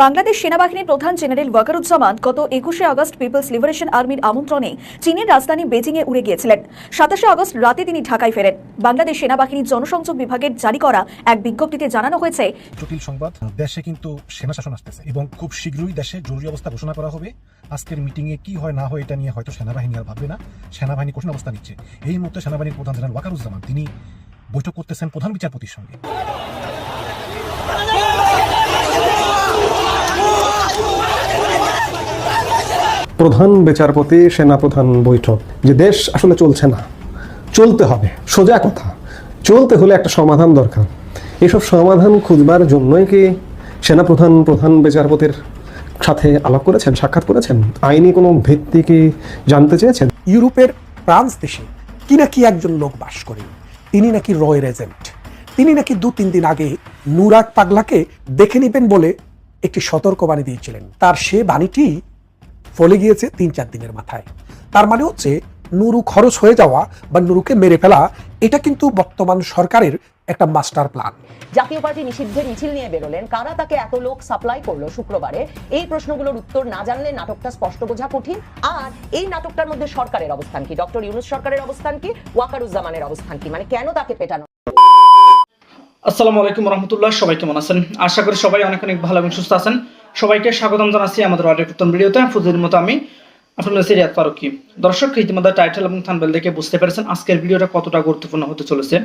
বাংলাদেশ সেনাবাহিনীর প্রধান জেনারেল ওয়াকারুজ্জামান গত একুশে আগস্ট পিপলস লিবারেশন আর্মির আমন্ত্রণে চীনের রাজধানী বেজিংয়ে উড়ে গিয়েছিলেন। সাতাশে আগস্ট রাতে তিনি ঢাকায় ফেরেন। বাংলাদেশ সেনাবাহিনীর জনসংযোগ বিভাগের জারি করা এক বিজ্ঞপ্তিতে জানানো হয়েছে, জটিল সংবাদ, দেশে কিন্তু সেনা শাসন আসতেছে এবং খুব শীঘ্রই দেশে জরুরি অবস্থা ঘোষণা করা হবে। আজকের মিটিং এ কি হয় না হয় এটা নিয়ে হয়তো সেনাবাহিনী আর ভাববে না। সেনাবাহিনী কঠিন অবস্থা নিচ্ছে। এই মুহূর্তে সেনাবাহিনীর প্রধান জেনারেল ওয়াকারুজ্জামান, তিনি বৈঠক করতেছেন প্রধান বিচারপতির সঙ্গে। প্রধান বিচারপতি, সেনাপ্রধান বৈঠক, যে দেশ আসলে চলছে না। চলতে হবে, সোজা কথা। চলতে হলে একটা সমাধান দরকার। এসব সমাধান খুঁজবার জন্যই কি সেনাপ্রধান, প্রধান বিচারপতির সাথে আলাপ করেছেন, সাক্ষাৎ করেছেন? আইনি কোনো ভিত্তি কি জানতে চেয়েছেন? ইউরোপের ফ্রান্স দেশে কি নাকি একজন লোক বাস করেন তিনি নাকি রয়ের এজেন্ট তিনি নাকি দু তিন দিন আগে নুরাগ পাগলাকে দেখে নেবেন বলে একটি সতর্কবাণী দিয়েছিলেন। তার সে বাণীটি ফলে গিয়েছে তিন চার দিনের মাথায়। তার মানে হচ্ছে নুরু খরচ হয়ে যাওয়া বা নুরুকে মেরে ফেলা, এটা কিন্তু বর্তমান সরকারের একটা মাস্টার প্ল্যান জাতীয় পার্টি নিষিদ্ধের মিছিল নিয়ে বেরোলেন। কারা তাকে এত লোক সাপ্লাই করল শুক্রবারে? এই প্রশ্নগুলোর উত্তর না জানলে নাটকটা স্পষ্ট বোঝা কঠিন। আর এই নাটকটার মধ্যে সরকারের অবস্থান কি? ডক্টর ইউনুস সরকারের অবস্থান কি? ওয়াকারুজ্জামানের অবস্থান কি? মানে কেন তাকে পেটানো আসসালামু আলাইকুম রহমতুল্লাহ, সবাই কেমন আছেন? আশা করি সবাই অনেক অনেক ভালো এবং সুস্থ আছেন। সবাইকে স্বাগতম জানাচ্ছি আমাদের অডিও নতুন ভিডিওতে। ফুজের মতো আমি, আপনাদের সিরিয়াত ফারুকি। দর্শক, ইতিমধ্যে টাইটেল এবং থানবেল দেখে বুঝতে পেরেছেন আজকের ভিডিওটা কতটা গুরুত্বপূর্ণ হতে চলেছে।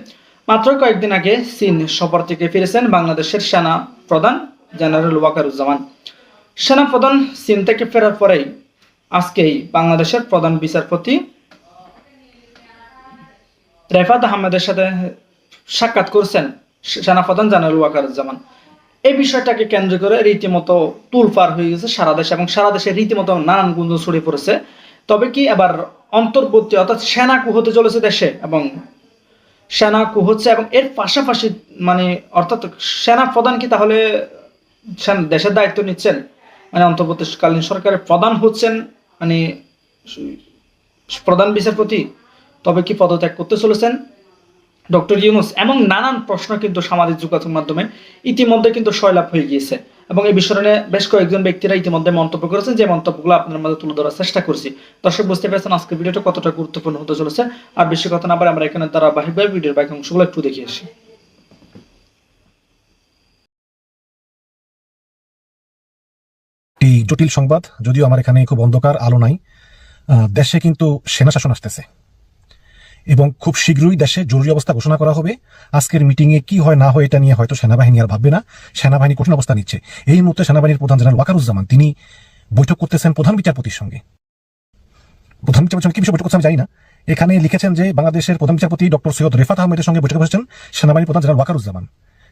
মাত্র কয়েকদিন আগে চীন সফর থেকে ফিরেছেন বাংলাদেশের সেনা প্রধান জেনারেল ওয়াকারুজ্জামান। সেনা প্রধান চীন থেকে ফেরার পরেই আজকেই বাংলাদেশের প্রধান বিচারপতি রেফাত আহমেদের সাথে সাক্ষাৎ করছেন সেনাপ্রধান জেনারেল ওয়াকারুজ্জামান। এই বিষয়টাকে কেন্দ্র করে রীতিমতো তুলপার হয়ে গেছে সারা দেশে এবং সারা দেশে রীতিমতো নানান গুঞ্জন ছড়িয়ে পড়েছে। তবে কি এবার অন্তর্বর্তী অর্থাৎ সেনা কু হতে চলেছে দেশে এবং সেনা কু হচ্ছে এবং এর পাশাপাশি মানে অর্থাৎ সেনা প্রধান কি তাহলে দেশের দায়িত্ব নিচ্ছেন? মানে অন্তর্বর্তীকালীন সরকারের প্রধান হচ্ছেন মানে প্রধান বিচারপতি, তবে কি পদত্যাগ করতে চলেছেন? ডক্টর ইউনুস এবং নানান প্রশ্ন কিন্তু সামাজিক যোগাযোগ মাধ্যমে ইতিমধ্যে কিন্তু সয়লাভ হয়ে গিয়েছে। এবং এই বিষয় বেশ কয়েকজন ব্যক্তিরা ইতিমধ্যে মন্তব্য করেছেন যে মন্তব্যগুলো আপনার মাঝে তুলে ধরার চেষ্টা করছি। দর্শক, বুঝতে পেরেছেন আজকের ভিডিওটা কতটা গুরুত্বপূর্ণ হতে চলেছে? আর বেশি কথা না বলে আমরা এখানে বাহির ভিডিওর বাকি অংশগুলো একটু দেখে আসি। জটিল সংবাদ যদিও আমার এখানে খুব অন্ধকার, আলো নাই দেশে কিন্তু সেনা শাসন আসতেছে। এবং খুব শীঘ্রই দেশে জরুরি অবস্থা ঘোষণা করা হবে। আজকের মিটিং এ কি হয়, না হয় এটা নিয়ে হয়তো সেনাবাহিনী আর ভাববে না। সেনাবাহিনী কঠিন অবস্থা নিচ্ছে। এই মুহূর্তে সেনাবাহিনীর প্রধান জেনারেল ওয়াকারুজ্জামান, তিনি বৈঠক করতেছেন প্রধান বিচারপতির সঙ্গে। প্রধান বিচারপতির কি বৈঠক করছে আমি জানি না। এখানে লিখেছেন যে বাংলাদেশের প্রধান বিচারপতি ডক্টর সৈয়দ রেফাত আহমেদের সঙ্গে বৈঠকে বসেছেন সেনাবাহিনীর প্রধান জেনারেল ওয়াকারুজ্জামান।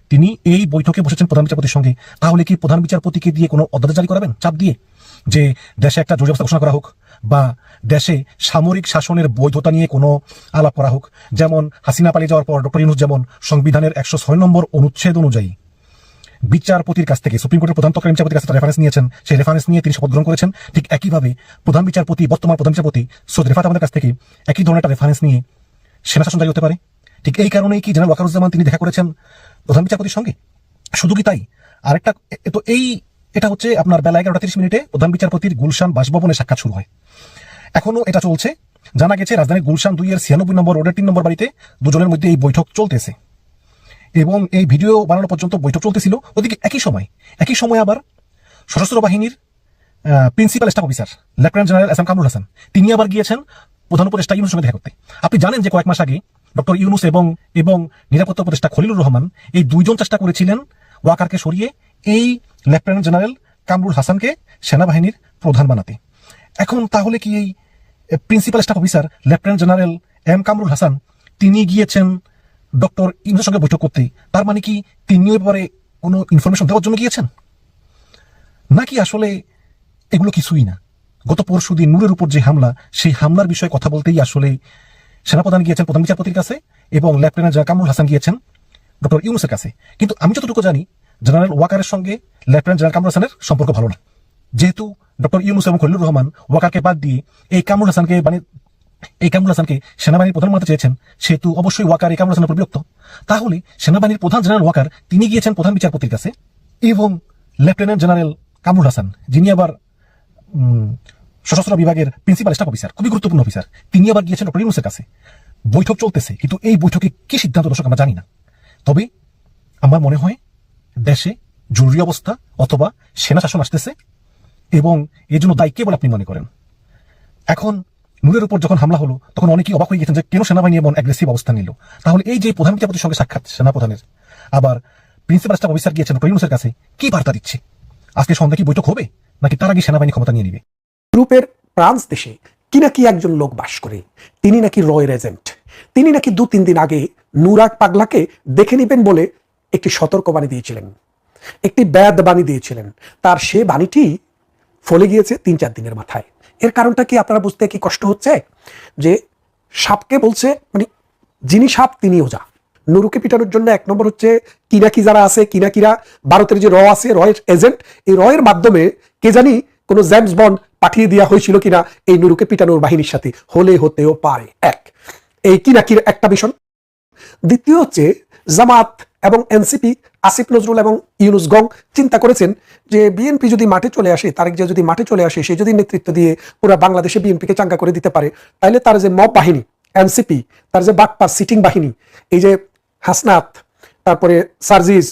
তিনি এই বৈঠকে বসেছেন প্রধান বিচারপতির সঙ্গে। তাহলে কি প্রধান বিচারপতিকে দিয়ে কোনো অধ্যাদেশ জারি করাবেন? চাপ দিয়ে। যে দেশে একটা জরুরি অবস্থা ঘোষণা করা হোক বা দেশে সামরিক শাসনের বৈধতা নিয়ে কোনো আলাপ করা হোক, যেমন হাসিনা পালিয়ে যাওয়ার পর ডক্টর ইউনুস যেমন সংবিধানের একশো ছয় নম্বর অনুচ্ছেদ অনুযায়ী বিচারপতির কাছ থেকে, সুপ্রিম কোর্টের প্রধান তৎকালীন বিচারপতির কাছে রেফারেন্স নিয়েছেন, সেই রেফারেন্স নিয়ে তিনি শপথ গ্রহণ করেছেন। ঠিক একইভাবে প্রধান বিচারপতি, বর্তমান প্রধান বিচারপতি সৈয়দ রেফাত আমাদের কাছ থেকে একই ধরনের একটা রেফারেন্স নিয়ে সেনা শাসন জারি হতে পারে। ঠিক এই কারণেই কি জেনারেল ওয়াকারুজ্জামান তিনি দেখা করেছেন প্রধান বিচারপতির সঙ্গে? শুধু কি তাই? আরেকটা তো এই এটা হচ্ছে আপনার বেলা এগারোটা তিরিশ মিনিটে প্রধান বিচারপতির গুলশান বাসভবনে সাক্ষাৎ শুরু হয়। এখনও এটা চলছে। জানা গেছে রাজধানীর গুলশান দুই এর ছিয়ানব্বই নম্বর রোডের তিন নম্বর বাড়িতে দুজনের মধ্যে এই বৈঠক চলতেছে। এবং এই ভিডিও বানানো পর্যন্ত বৈঠক চলতেছিল ওদিকে একই সময়। একই সময় আবার সশস্ত্র বাহিনীর principal staff officer, lieutenant general S M Kamrul Hasan, তিনি আবার গিয়েছেন প্রধান উপদেষ্টা ইউনুসের সঙ্গে দেখা করতে। আপনি জানেন যে কয়েক মাস আগে ডক্টর ইউনুস এবং এবং নিরাপত্তা উপদেষ্টা খলিলুর রহমান এই দুইজন চেষ্টা করেছিলেন ওয়াকারকে সরিয়ে এই লেফটেন্যান্ট জেনারেল কামরুল হাসানকে সেনাবাহিনীর প্রধান বানাতে। এখন তাহলে কি এই principal staff officer, lieutenant general M Kamrul Hasan, তিনি গিয়েছেন ডক্টর ইউনুসের সঙ্গে বৈঠক করতে, তার মানে কি তিনিও এবারে কোনো ইনফরমেশন দেওয়ার জন্য গিয়েছেন? নাকি আসলে এগুলো কিছুই না? গত পরশু দিন নূরের উপর যে হামলা, সেই হামলার বিষয়ে কথা বলতেই আসলে সেনাপ্রধান গিয়েছেন প্রধান বিচারপতির কাছে এবং লেফটেন্যান্ট কামরুল হাসান গিয়েছেন ডক্টর ইউনুসের কাছে। কিন্তু আমি যতটুকু জানি জেনারেল ওয়াকারের সঙ্গে লেফটেন্যান্ট জেনারেল কামরুল হাসানের সম্পর্ক ভালো না। যেহেতু ডক্টর ইউনুস এবং খলিলুর রহমান ওয়াকারকে বাদ দিয়ে এই কামরুল হাসানকে মানে এই কামরুল হাসানকে সেনাবাহিনীর প্রধান মানতে চেয়েছেন, সেহেতু অবশ্যই ওয়াকার এই কামরুল হাসানের উপর বিরক্ত। তাহলে সেনাবাহিনীর প্রধান জেনারেল ওয়াকার, তিনি গিয়েছেন প্রধান বিচারপতির কাছে এবং লেফটেন্যান্ট জেনারেল কামরুল হাসান, যিনি আবার সশস্ত্র বিভাগের প্রিন্সিপাল স্টাফ অফিসার, খুবই গুরুত্বপূর্ণ অফিসার, তিনি আবার গিয়েছেন ডক্টর ইউনুসের কাছে। বৈঠক চলতেছে, কিন্তু এই বৈঠকে কি সিদ্ধান্ত দর্শক আমরা জানি না। তবে আমার মনে হয় দেশে জরুরি অবস্থা অথবা সেনা শাসন আসতেছে এবং এর জন্য দায়ী কে বলে আপনি মনে করেন? এখন নূরের উপর যখন হামলা হলো, তখন অনেকেই অবাক হয়ে গেছেন যে কেন সেনাবাহিনী এমন অ্যাগ্রেসিভ অবস্থান নিল। তাহলে এই যে প্রধান বিচারপতির সঙ্গে সাক্ষাৎ সেনাপ্রধানের, আবার প্রিন্সিপাল স্টাফ অফিসার গিয়েছেন ডক্টর কাছে, কি বার্তা দিচ্ছে? আজকে সন্ধ্যা কি বৈঠক হবে? নাকি তার আগে সেনাবাহিনী ক্ষমতা নিয়ে নিবে? ইউরোপের ফ্রান্স দেশে কি নাকি একজন লোক বাস করে, তিনি নাকি রয়ের এজেন্ট তিনি নাকি দু তিন দিন আগে নুরাগ পাগলাকে দেখে নেবেন বলে একটি সতর্কবাণী দিয়েছিলেন, একটি ব্যাদ বাণী দিয়েছিলেন। তার সে বাণীটি ফলে গিয়েছে তিন চার দিনের মাথায়। এর কারণটা কি আপনারা বুঝতে কি কষ্ট হচ্ছে? যে সাপকে বলছে মানে যিনি সাপ তিনি ওজা নুরুকে পিটানোর জন্য এক নম্বর হচ্ছে কিনাকি যারা আছে কিনাকিরা ভারতের যে র আছে, রয়ের এজেন্ট, এই রয়ের মাধ্যমে কে জানি কোনো জেমস বন্ড পাঠিয়ে দেওয়া হয়েছিল কিনা এই নুরুকে পিটানোর বাহিনীর সাথে। হলে হতেও পারে। এক, এই কিনাকির একটা মিশন দ্বিতীয় হচ্ছে জামাত এবং এনসিপি, আসিফ নজরুল এবং ইউনুস গং চিন্তা করেছেন যে বিএনপি যদি মাঠে চলে আসে, তারেক জিয়া যদি মাঠে চলে আসে, সে যদি নেতৃত্ব দিয়ে পুরো বাংলাদেশে বিএনপিকে চাঙ্গা করে দিতে পারে, তাহলে তার যে মব বাহিনী, এনসিপি, তার যে বাটপার সিটিং বাহিনী, এই যে হাসনাত, তারপরে সার্জিস,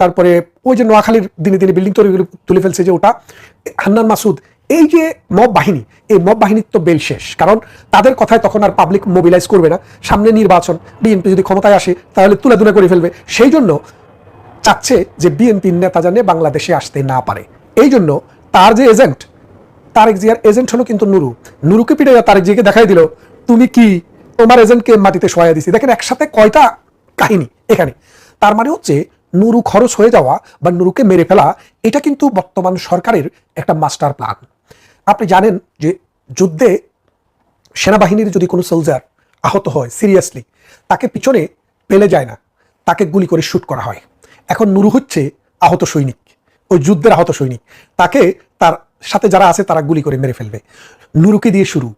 তারপরে ওই যে নোয়াখালীর দিনে দিনে বিল্ডিং তৈরি তুলে ফেলছে যে ওটা, হান্নান মাসুদ এই যে মব বাহিনী, এই মব বাহিনীর তো বেল শেষ। কারণ তাদের কথায় তখন আর পাবলিক মোবিলাইজ করবে না। সামনে নির্বাচন বিএনপি যদি ক্ষমতায় আসে, তাহলে তুলে তুলে করে ফেলবে। সেই জন্য চাচ্ছে যে বিএনপির নেতা জানে বাংলাদেশে আসতে না পারে। এই জন্য তার যে এজেন্ট তারেক জিয়ার এজেন্ট হলো কিন্তু নুরু। নুরুকে পিটে তারেক জিয়াকে দেখাই দিল, তুমি কি তোমার এজেন্টকে মাটিতে শোয়া দিছি? দেখেন একসাথে কয়টা কাহিনী এখানে। তার মানে হচ্ছে নুরু খরচ হয়ে যাওয়া বা নুরুকে মেরে ফেলা, এটা কিন্তু বর্তমান সরকারের একটা মাস্টার প্ল্যান আপনি জানেন যে যুদ্ধে সেনাবাহিনীর যদি কোনো সোলজার আহত হয় সিরিয়াসলি তাকে পিছনে পেলে যায় না, তাকে গুলি করে শ্যুট করা হয়। এখন নুরু হচ্ছে আহত সৈনিক, ওই যুদ্ধের আহত সৈনিক। তাকে তার সাথে যারা আছে, তারা গুলি করে মেরে ফেলবে। নুরুকে দিয়ে শুরু।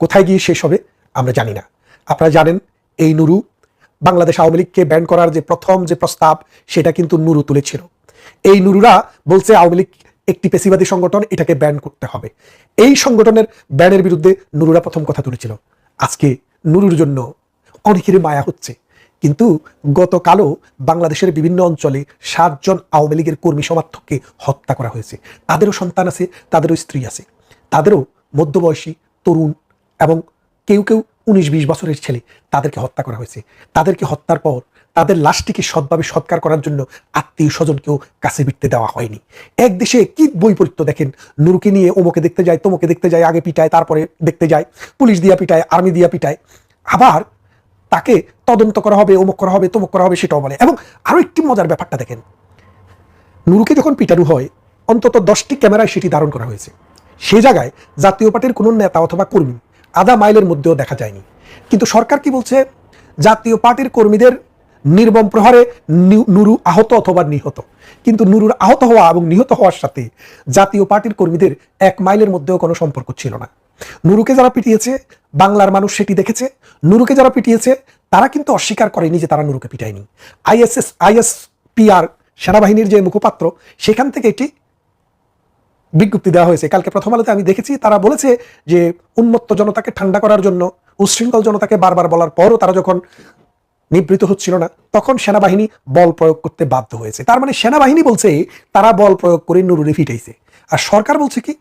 কোথায় গিয়ে শেষ হবে, আমরা জানি না। আপনারা জানেন, এই নুরু বাংলাদেশ আওয়ামী লীগকে ব্যান করার যে প্রথম যে প্রস্তাব, সেটা কিন্তু নুরু তুলেছিল। এই নুরুরা বলছে আওয়ামী লীগ একটি পেশিবাদী সংগঠন এটাকে ব্যান করতে হবে। এই সংগঠনের ব্যানের বিরুদ্ধে নুরুরা প্রথম কথা তুলেছিল। আজকে নুরুর জন্য অনেকেরই মায়া হচ্ছে। কিন্তু গতকালও বাংলাদেশের বিভিন্ন অঞ্চলে সাতজন আওয়ামী লীগের কর্মী সমর্থককে হত্যা করা হয়েছে। তাদেরও সন্তান আছে, তাদেরও স্ত্রী আছে। তাদেরও মধ্যবয়সী তরুণ এবং কেউ কেউ উনিশ বিশ বছরের ছেলে তাদেরকে হত্যা করা হয়েছে। তাদেরকে হত্যার পর তাদের লাশটিকে সৎভাবে সৎকার করার জন্য আত্মীয় স্বজনকেও কাছে বিটতে দেওয়া হয়নি। এক দেশে কি বৈপরীত্য দেখেন? নুরুকে নিয়ে ওমকে দেখতে যায়, তোমকে দেখতে যায়, আগে পিটায়, তারপরে দেখতে যায়, পুলিশ দিয়া পিটায়, আর্মি দিয়া পিটায়। আবার তাকে তদন্ত করা হবে অমুক করা হবে, তমুক করা হবে সেটাও বলে। এবং আরও একটি মজার ব্যাপারটা দেখেন। নুরুকে যখন পিটানো হয়, অন্তত দশটি ক্যামেরায় সেটি ধারণ করা হয়েছে। সে জায়গায় জাতীয় পার্টির কোনো নেতা অথবা কর্মী আধা মাইলের মধ্যেও দেখা যায়নি। কিন্তু সরকার কি বলছে? জাতীয় পার্টির কর্মীদের নির্মম প্রহারে নুরু আহত অথবা নিহত। কিন্তু নুরুর আহত হওয়া এবং নিহত হওয়ার সাথে জাতীয় পার্টির কর্মীদের এক মাইলের মধ্যেও কোনো সম্পর্ক ছিল না। নুরুকে যারা পিটিয়েছে, বাংলার মানুষ সেটি দেখেছে। নুরুকে যারা পিটিয়েছে, তারা কিন্তু অস্বীকার করেনি যে তারা নুরুকে পিটায়নি। আইএসএস, আইএসপিআর সেনাবাহিনীর যে মুখপাত্র, সেখান থেকে এটি বিজ্ঞপ্তি দেওয়া হয়েছে। কালকে প্রথম আলোতে আমি দেখেছি, তারা বলেছে যে উন্মত্ত জনতাকে ঠান্ডা করার জন্য, উশৃঙ্খল জনতাকে বারবার বলার পরও তারা যখন নিবৃত হচ্ছিল না। তখন সেনাবাহিনী বল প্রয়োগ করতে বাধ্য হয়েছে। তার মানে সেনাবাহিনী বলছে, তারা বল প্রয়োগ করে নুরুরে ফিটাইছে আর সরকার বলছে কি,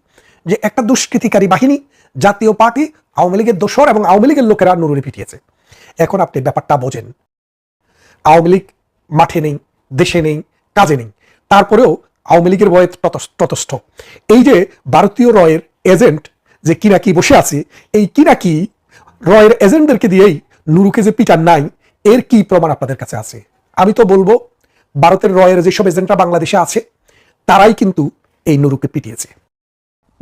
যে একটা দুষ্কৃতিকারী বাহিনী, জাতীয় পার্টি, আওয়ামী লীগের দোসর এবং আওয়ামী লীগের লোকেরা নুরুরে পিটিয়েছে এখন আপনি ব্যাপারটা বোঝেন। আওয়ামী লীগ মাঠে নেই, দেশে নেই, কাজে নেই। তারপরেও আওয়ামী লীগের বয়ে ততস- ততস্থ। এই যে ভারতীয় রয়ের এজেন্ট যে কিনাকি বসে আছে, এই কিনাকি রয়ের এজেন্টদেরকে দিয়েই নুরুকে যে পিটার নাই এর কি প্রমাণ আপনাদের কাছে আছে? আমি তো বলব, ভারতের রয়ের যেসব এজেন্টরা বাংলাদেশে আছে, তারাই কিন্তু এই নুরুকে পিটিয়েছে।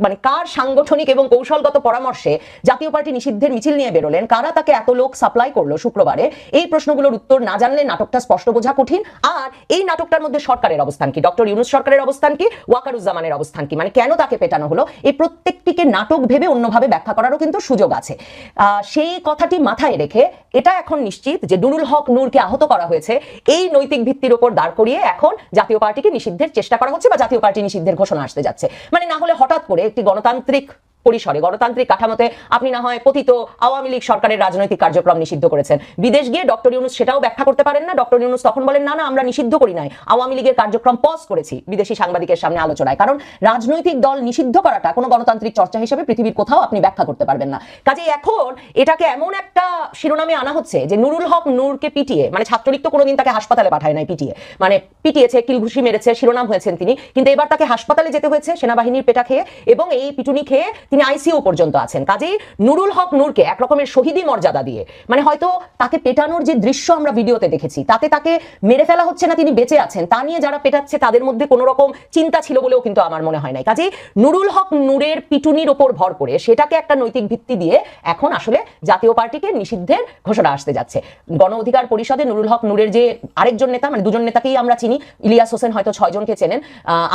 মানে কার সাংগঠনিক এবং কৌশলগত পরামর্শে জাতীয় পার্টি নিষিদ্ধের মিছিল নিয়ে বেরোলেন? কারা তাকে এত লোক সাপ্লাই করল শুক্রবারে? এই প্রশ্নগুলোর উত্তর না জানলে নাটকটা স্পষ্ট বোঝা কঠিন। আর এই নাটকটার মধ্যে সরকারের অবস্থান কি? ডক্টর ইউনুস সরকারের অবস্থান কি? ওয়াকারুজ্জামানের অবস্থান কি? মানে কেন তাকে পেটানো হলো? এই প্রত্যেকটিকে নাটক ভেবে অন্যভাবে ব্যাখ্যা করারও কিন্তু সুযোগ আছে। সেই কথাটি মাথায় রেখে এটা এখন নিশ্চিত যে নুরুল হক নূরকে আহত করা হয়েছে। এই নৈতিক ভিত্তির উপর দাঁড় করিয়ে এখন জাতীয় পার্টিকে নিষিদ্ধের চেষ্টা করা হচ্ছে বা জাতীয় পার্টি নিষিদ্ধের ঘোষণা আসতে যাচ্ছে। মানে না হলে হঠাৎ করে একটি গণতান্ত্রিক পরিসরে গণতান্ত্রিক কাঠামোতে আপনি না হয় পতিত আওয়ামী লীগ সরকারের রাজনৈতিক কার্যক্রম নিষিদ্ধ করেছেন। বিদেশ গিয়ে ডক্টর ইউনুস সেটাও ব্যাখ্যা করতে পারেন না? ডক্টর ইউনুস তখন বলেন, না না, আমরা নিষিদ্ধ করি নাই। আওয়ামী লীগের কার্যক্রম পজ করেছি বিদেশি সাংবাদিকের সামনে আলোচনায়। কারণ রাজনৈতিক দল নিষিদ্ধ করাটা কোনো গণতান্ত্রিক চর্চা হিসেবে পৃথিবীর কোথাও আপনি ব্যাখ্যা করতে পারবেন না। কাজেই এখন এটাকে এমন একটা শিরোনামে আনা হচ্ছে যে নুরুল হক নূরকে পিটিয়ে মানে ছাত্রলীগ তো কোনোদিন তাকে হাসপাতালে পাঠায় নাই পিটিয়ে মানে পিটিয়েছে, কিলঘুষি মেরেছে, শিরোনাম হয়েছেন তিনি, কিন্তু এবার তাকে হাসপাতালে যেতে হয়েছে সেনাবাহিনীর পেটা খেয়ে এবং এই পিটুনি খেয়ে তিনি আইসিইউ পর্যন্ত আছেন। কাজেই নুরুল হক নূরকে এক রকমের শহীদি মর্যাদা দিয়ে মানে হয়তো তাকে পেটানোর যে দৃশ্য আমরা ভিডিওতে দেখেছি, তাতে তাকে মেরে ফেলা হচ্ছে না তিনি বেঁচে আছেন, তা নিয়ে যারা পেটাচ্ছে তাদের মধ্যে কোনো রকম চিন্তা ছিল বলেও কিন্তু আমার মনে হয় নাই। কাজেই নুরুল হক নূরের পিটুনির ওপর ভর করে সেটাকে একটা নৈতিক ভিত্তি দিয়ে এখন আসলে জাতীয় পার্টিকে নিষিদ্ধের ঘোষণা আসতে যাচ্ছে। গণ অধিকার পরিষদে নুরুল হক নূরের যে আরেকজন নেতা মানে দুজন নেতাকেই আমরা চিনি, ইলিয়াস হোসেন হয়তো ছয়জনকে চেনেন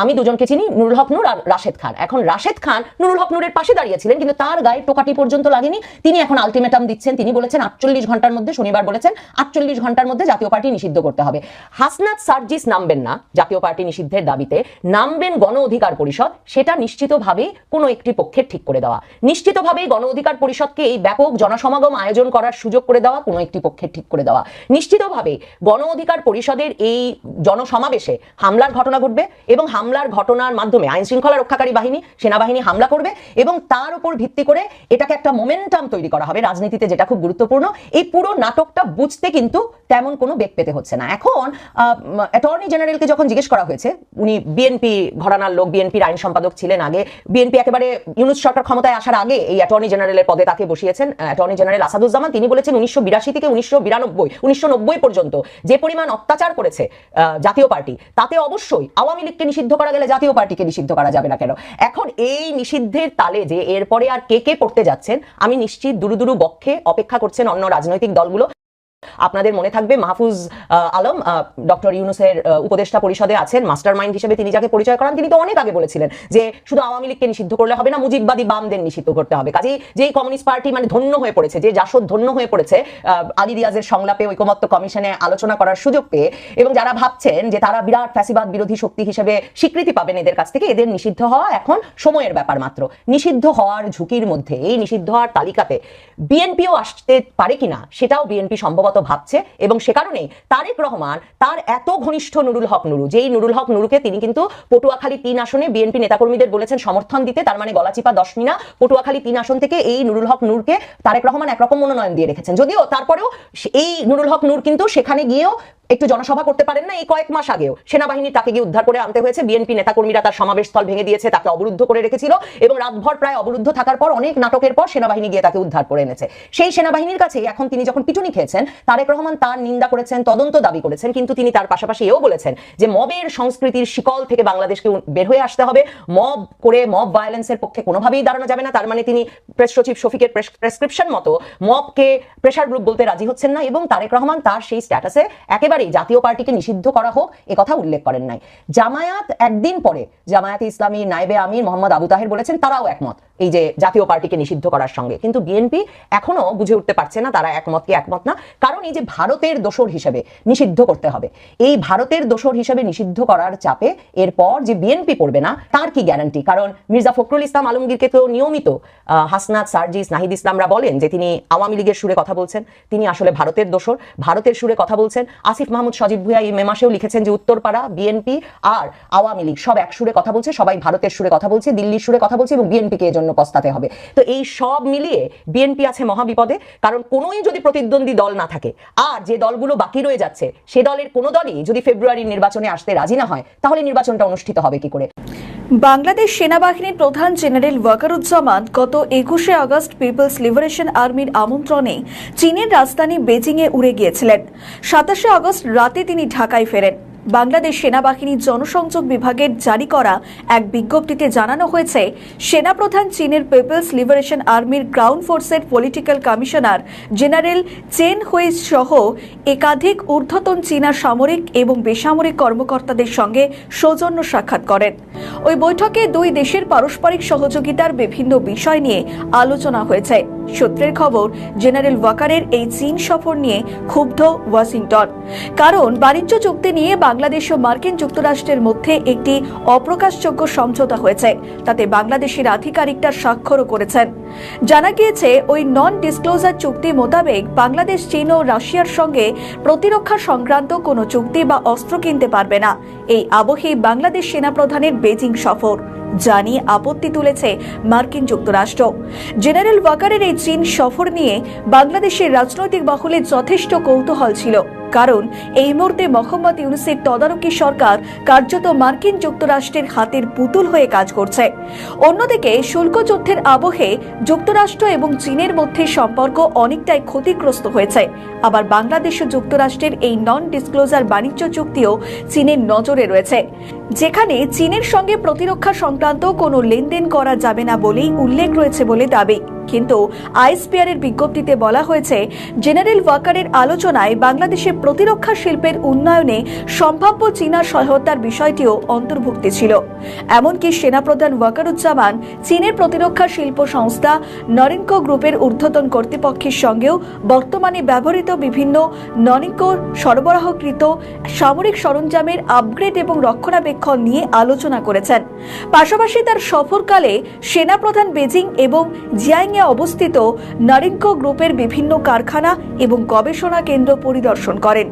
আমি দুজনকে চিনি, নুরুল হক নূর আর রাশেদ খান। এখন রাশেদ খান নুরুল হক নূরের পাশে দাঁড়িয়েছিলেন, কিন্তু তার গায়ে টোকাটি পর্যন্ত লাগেনি। তিনি এখন আলটিমেটাম দিচ্ছেন। তিনি বলেছেন, আটচল্লিশ ঘণ্টার মধ্যে শনিবার বলেছেন, আটচল্লিশ ঘণ্টার মধ্যে জাতীয় পার্টি নিষিদ্ধ করতে হবে। হাসনাত সার্জিস নামবেন না জাতীয় পার্টি নিষিদ্ধের দাবিতে। নামবেন গণ অধিকার পরিষদ, সেটা নিশ্চিতভাবেই কোনো একটি পক্ষের ঠিক করে দেওয়া। নিশ্চিতভাবেই গণ অধিকার পরিষদকে এই ব্যাপক জনসমাগম আয়োজন করার সুযোগ করে দেওয়া, কোনো একটি পক্ষের ঠিক করে দেওয়া। নিশ্চিতভাবে গণ অধিকার পরিষদের এই জনসমাবেশে হামলার ঘটনা ঘটবে এবং হামলার ঘটনার মাধ্যমে আইন শৃঙ্খলা রক্ষাকারী বাহিনী, সেনাবাহিনী হামলা করবে এবং তার উপর ভিত্তি করে এটাকে একটা মোমেন্টাম তৈরি করা হবে। রাজনীতিতে যেটা খুব গুরুত্বপূর্ণ, এই পুরো নাটকটা বুঝতে কিন্তু তেমন কোনো বেগ পেতে হচ্ছে না। এখন অ্যাটর্নি জেনারেলকে যখন জিজ্ঞেস করা হয়েছে, উনি বিএনপি ঘরানার লোক বিএনপির আইন সম্পাদক ছিলেন আগে। বিএনপি একেবারে ইউনুস সরকার ক্ষমতায় আসার আগে এই অ্যাটর্নি জেনারেলের পদে তাকে বসিয়েছেন। অ্যাটর্নি জেনারেল আসাদুজ্জামান, তিনি বলেছেন উনিশশো বিরাশি থেকে উনিশশো বিরানব্বই, উনিশশো পর্যন্ত যে পরিমাণ অত্যাচার করেছে জাতীয় পার্টি, তাতে অবশ্যই আওয়ামী লীগকে নিষিদ্ধ করা গেলে জাতীয় পার্টিকে নিষিদ্ধ করা যাবে না কেন? এখন এই নিষিদ্ধের তালে যে এরপরে আর কে কে পড়তে যাচ্ছেন, আমি নিশ্চিত দুরুদুরু দুরু বক্ষে অপেক্ষা করছেন অন্য রাজনৈতিক দলগুলো। আপনাদের মনে থাকবে মাহফুজ আলম ডক্টর ইউনুসের উপদেষ্টা পরিষদে আছেন মাস্টার মাইন্ড হিসেবে তিনি যাকে পরিচয় করান, তিনি তো অনেক আগে বলেছিলেন যে শুধু আওয়ামী লীগকে নিষিদ্ধ করলে হবে না, মুজিববাদী বামদের নিষিদ্ধ করতে হবে। কাজেই যেই কমিউনিস্ট পার্টি মানে ধন্য হয়ে পড়েছে, যে জাসদ ধন্য হয়ে পড়েছে আলী রিয়াজের সংলাপে ঐকমত্য কমিশনে আলোচনা করার সুযোগ পেয়ে, এবং যারা ভাবছেন যে তারা বিরাট ফ্যাসিবাদ বিরোধী শক্তি হিসেবে স্বীকৃতি পাবেন এদের কাছ থেকে, এদের নিষিদ্ধ হওয়া এখন সময়ের ব্যাপার মাত্র। নিষিদ্ধ হওয়ার ঝুঁকির মধ্যে, এই নিষিদ্ধ হওয়ার তালিকাতে বিএনপিও আসতে পারে কিনা, সেটাও বিএনপি সম্ভবত ভাবছে এবং সে কারণেই তারেক রহমান তার এত ঘনিষ্ঠ নুরুল হক নুরু, যেই নুরুল হক নুরুকে তিনি কিন্তু পটুয়াখালী তিন আসনে বিএনপি নেতাকর্মীদের বলেছেন সমর্থন দিতে, তার মানে গলাচিপা দশমিনা পটুয়াখালী তিন আসন থেকে এই নুরুল হক নূরকে তারেক রহমান একরকম মনোনয়ন দিয়ে রেখেছেন। যদিও তারপরেও এই নুরুল হক নূর কিন্তু সেখানে গিয়েও একটু জনসভা করতে পারেন না, এই কয়েক মাস আগেও। সেনাবাহিনী তাকে গিয়ে উদ্ধার করে আনতে হয়েছে। বিএনপি নেতাকর্মীরা তার সমাবেশ স্থল ভেঙে দিয়েছে, তাকে অবরুদ্ধ করে রেখেছিল এবং রাতভর প্রায় অবরুদ্ধ থাকার পর অনেক নাটকের পর সেনাবাহিনী গিয়ে তাকে উদ্ধার করে এনেছে। সেই সেনাবাহিনীর কাছে এখন তিনি যখন পিটুনি খেয়েছেন তারেক রহমান তার নিন্দা করেছেন, তদন্ত দাবি করেছেন, কিন্তু তিনি তার পাশাপাশি এও বলেছেন যে মবের সংস্কৃতির শিকল থেকে বাংলাদেশকে বের হয়ে আসতে হবে। মব করে মব ভায়োলেন্সের পক্ষে কোনোভাবেই দাঁড়ানো যাবে না। তার মানে তিনি প্রেস সচিব শফিকের প্রেসক্রিপশন মতো মবকে প্রেশার গ্রুপ বলতে রাজি হচ্ছেন না এবং তারেক রহমান তার সেই স্ট্যাটাসে একেবারেই জাতীয় পার্টিকে নিষিদ্ধ করা হোক এ কথা উল্লেখ করেন নাই। জামায়াত একদিন পরে জামায়াতে ইসলামী নাইবে আমির মোহাম্মদ আবু তাহের বলেছেন তারাও একমত এই যে জাতীয় পার্টিকে নিষিদ্ধ করার সঙ্গে। কিন্তু বিএনপি এখনও বুঝে উঠতে পারছে না তারা একমত কি একমত না কারণ এই যে ভারতের দোসর হিসেবে নিষিদ্ধ করতে হবে। এই ভারতের দোসর হিসেবে নিষিদ্ধ করার চাপে এরপর যে বিএনপি পড়বে না তার কি গ্যারান্টি কারণ মির্জা ফখরুল ইসলাম আলমগীরকে তো নিয়মিত আহ, হাসনাত সার্জিস নাহিদ ইসলামরা বলেন যে তিনি আওয়ামী লীগের সুরে কথা বলছেন। তিনি আসলে ভারতের দোসর ভারতের সুরে কথা বলছেন। আসিফ মাহমুদ, সজিব ভুইয়া এই মেমাসেও লিখেছেন যে উত্তরপাড়া, বিএনপি আর আওয়ামী লীগ সব এক সুরে কথা বলছে, সবাই ভারতের সুরে কথা বলছে, দিল্লির সুরে কথা বলছে এবং বিএনপিকে এজন্য পস্তাতে হবে। তো এই সব মিলিয়ে বিএনপি আছে মহাবিপদে। কারণ কোনোই যদি প্রতিদ্বন্দ্বী দল না থাকে, আর যে দলগুলো বাকি রয়ে যাচ্ছে, সে দলের কোনো দলই যদি ফেব্রুয়ারির নির্বাচনে আসতে রাজি না হয়, তাহলে নির্বাচনটা অনুষ্ঠিত হবে কি করে? বাংলাদেশ সেনাবাহিনীর প্রধান জেনারেল ওয়াকারুজ্জামান গত একুশে আগস্ট পিপলস লিবারেশন আর্মির আমন্ত্রণে চীনের রাজধানী বেজিংয়ে উড়ে গিয়েছিলেন। সাতাশে আগস্ট রাতে তিনি ঢাকায় ফেরেন। বাংলাদেশ সেনাবাহিনীর জনসংযোগ বিভাগের জারি করা এক বিজ্ঞপ্তিতে জানানো হয়েছে, সেনাপ্রধান চীনের পিপলস লিবারেশন আর্মির গ্রাউন্ড ফোর্সের political commissioner general Chen Hui সহ একাধিক ঊর্ধ্বতন চীনা সামরিক এবং বেসামরিক কর্মকর্তাদের সঙ্গে সৌজন্য সাক্ষাৎ করেন। ওই বৈঠকে দুই দেশের পারস্পরিক সহযোগিতার বিভিন্ন বিষয় নিয়ে আলোচনা হয়েছে। সূত্রের খবর, জেনারেল ওয়াকারের এই চীন সফর নিয়ে ক্ষুব্ধ ওয়াশিংটন। কারণ, বাণিজ্য চুক্তি নিয়ে বাংলাদেশ ও মার্কিন যুক্তরাষ্ট্রের মধ্যে একটি অপ্রকাশযোগ্য সমঝোতা হয়েছে। তাতে বাংলাদেশের আধিকারিকটা স্বাক্ষরও করেছেন। জানা গিয়েছে, ওই নন ডিসক্লোজার চুক্তি মোতাবেক বাংলাদেশ, চীন ও রাশিয়ার সঙ্গে প্রতিরক্ষা সংক্রান্ত কোনো চুক্তি বা অস্ত্র কিনতে পারবে না। এই আবহে বাংলাদেশ সেনাপ্রধানের বেজিং সফর। যা নিয়ে আপত্তি তুলেছে মার্কিন যুক্তরাষ্ট্র। জেনারেল ওয়াকারের এই চীন সফর নিয়ে বাংলাদেশের রাজনৈতিক মহলে যথেষ্ট কৌতূহল ছিল। কারণ এই মুহূর্তে মোহাম্মদ ইউনুসের তদারকি সরকার কার্যত মার্কিন যুক্তরাষ্ট্রের হাতের পুতুল হয়ে কাজ করছে। অন্যদিকে শুল্ক যুদ্ধের আবহে যুক্তরাষ্ট্র এবং চীনের মধ্যে সম্পর্ক অনেকটাই ক্ষতিগ্রস্ত হয়েছে। আবার বাংলাদেশ ও যুক্তরাষ্ট্রের এই নন ডিসক্লোজার বাণিজ্য চুক্তিও চীনের নজরে রয়েছে। যেখানে চীনের সঙ্গে প্রতিরক্ষা সংক্রান্ত কোনো লেনদেন করা যাবে না বলেই উল্লেখ রয়েছে বলে দাবি। কিন্তু আইসপিআরের বিজ্ঞপ্তিতে বলা হয়েছে, জেনারেল ওয়াকারের আলোচনায় বাংলাদেশের প্রতিরক্ষা শিল্পের উন্নয়নে সম্ভাব্য চীনা সহায়তার বিষয়টিও অন্তর্ভুক্ত ছিল। এমনকি সেনাপ্রধান ওয়াকারুজ্জামান চীনের প্রতিরক্ষা শিল্প সংস্থা নরিনকো গ্রুপের ঊর্ধ্বতন কর্তৃপক্ষের সঙ্গেও বর্তমানে ব্যবহৃত বিভিন্ন নরিনকো সরবরাহকৃত সামরিক সরঞ্জামের আপগ্রেড এবং রক্ষণাবেক্ষণ নিয়ে আলোচনা করেছেন। পাশাপাশি তার সফরকালে সেনাপ্রধান বেজিং এবং জিয়াংয়ে অবস্থিত নারিঙ্কো গ্রুপের বিভিন্ন কারখানা এবং গবেষণা কেন্দ্র পরিদর্শন করেন।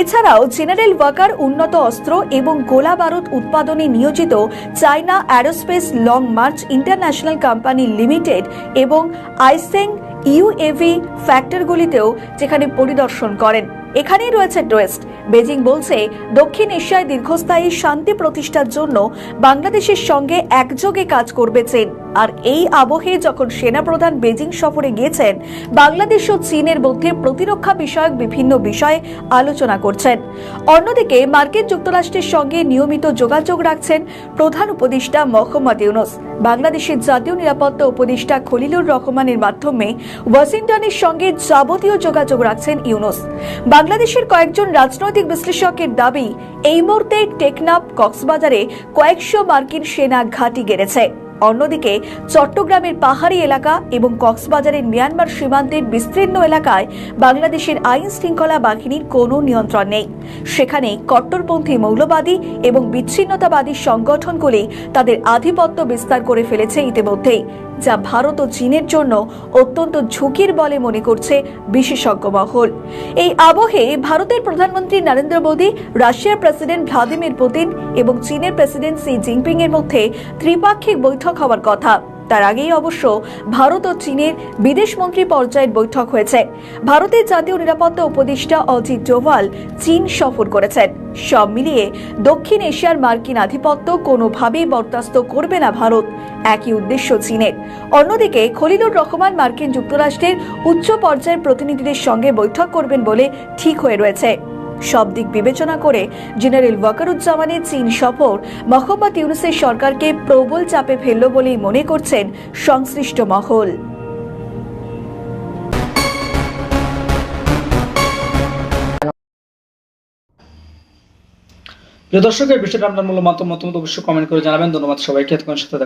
এছাড়াও জেনারেল ওয়াকার উন্নত অস্ত্র এবং গোলা বারুদ উৎপাদনে নিয়োজিত China aerospace long march international company limited এবং আইসেং ইউএভি ফ্যাক্টরগুলিতেও যেখানে পরিদর্শন করেন। এখানেই রয়েছে টুয়েস্ট বেজিং বলছে, দক্ষিণ এশিয়ায় দীর্ঘস্থায়ী শান্তি প্রতিষ্ঠার জন্য বাংলাদেশের সঙ্গে একযোগে কাজ করবে চীন। আর এই আবহে যখন সেনাপ্রধান বেজিং সফরে গিয়েছেন, বাংলাদেশ ও চীনের মধ্যে প্রতিরক্ষা বিষয়ক বিভিন্ন বিষয়ে আলোচনা করছেন। অন্যদিকে, মার্কিন যুক্তরাষ্ট্রের সঙ্গে নিয়মিত যোগাযোগ রাখছেন প্রধান উপদেষ্টা মোহাম্মদ ইউনুস। বাংলাদেশের জাতীয় নিরাপত্তা উপদেষ্টা খলিলুর রহমানের মাধ্যমে ওয়াশিংটনের সঙ্গে যাবতীয় যোগাযোগ রাখছেন ইউনুস। বাংলাদেশের কয়েকজন রাজনৈতিক বিশ্লেষকের দাবি, এই মুহূর্তে টেকনাফ কক্সবাজারে কয়েকশো মার্কিন সেনা ঘাঁটি গেড়েছে। অন্যদিকে, চট্টগ্রামের পাহাড়ি এলাকা এবং কক্সবাজারের মিয়ানমার সীমান্তের বিস্তীর্ণ এলাকায় বাংলাদেশের আইন শৃঙ্খলা বাহিনীর কোনো নিয়ন্ত্রণ নেই। সেখানে কট্টরপন্থী মৌলবাদী এবং বিচ্ছিন্নতাবাদী সংগঠনগুলি তাদের আধিপত্য বিস্তার করে ফেলেছে ইতিমধ্যেই। যা ভারত ও চীনের জন্য অত্যন্ত ঝুঁকির বলে মনে করছে বিশেষজ্ঞ মহল। এই আবহে ভারতের প্রধানমন্ত্রী নরেন্দ্র মোদী, রাশিয়ার প্রেসিডেন্ট ভ্লাদিমির পুতিন এবং চীনের প্রেসিডেন্ট সি জিনপিং এর মধ্যে ত্রিপাক্ষিক বৈঠক হওয়ার কথা। তার আগেই অবশ্য ভারত ও চীনের বিদেশমন্ত্রী পর্যায়ের বৈঠক হয়েছে। ভারতের জাতীয় নিরাপত্তা উপদেষ্টা অজিত ডোভাল চীন সফর করেছেন। সব মিলিয়ে দক্ষিণ এশিয়ার মার্কিন আধিপত্য কোনোভাবেই বরদাস্ত করবে না ভারত। একই উদ্দেশ্য চীনের। অন্যদিকে খলিলুর রহমান মার্কিন যুক্তরাষ্ট্রের উচ্চ পর্যায়ের প্রতিনিধিদের সঙ্গে বৈঠক করবেন বলে ঠিক হয়ে রয়েছে। সব দিক বিবেচনা করে জেনারেল ওয়াকারুজ্জামানের চীন সফর মোহাম্মদ ইউনুসের সরকারকে প্রবল চাপে ফেলল বলেই মনে করছেন সংশ্লিষ্ট মহল। প্রিয় দর্শক, এই বিষয়টা আপনার মূল্য মতামত অবশ্যই কমেন্ট করে জানাবেন। ধন্যবাদ সবাইকে। এতক্ষণ সাথে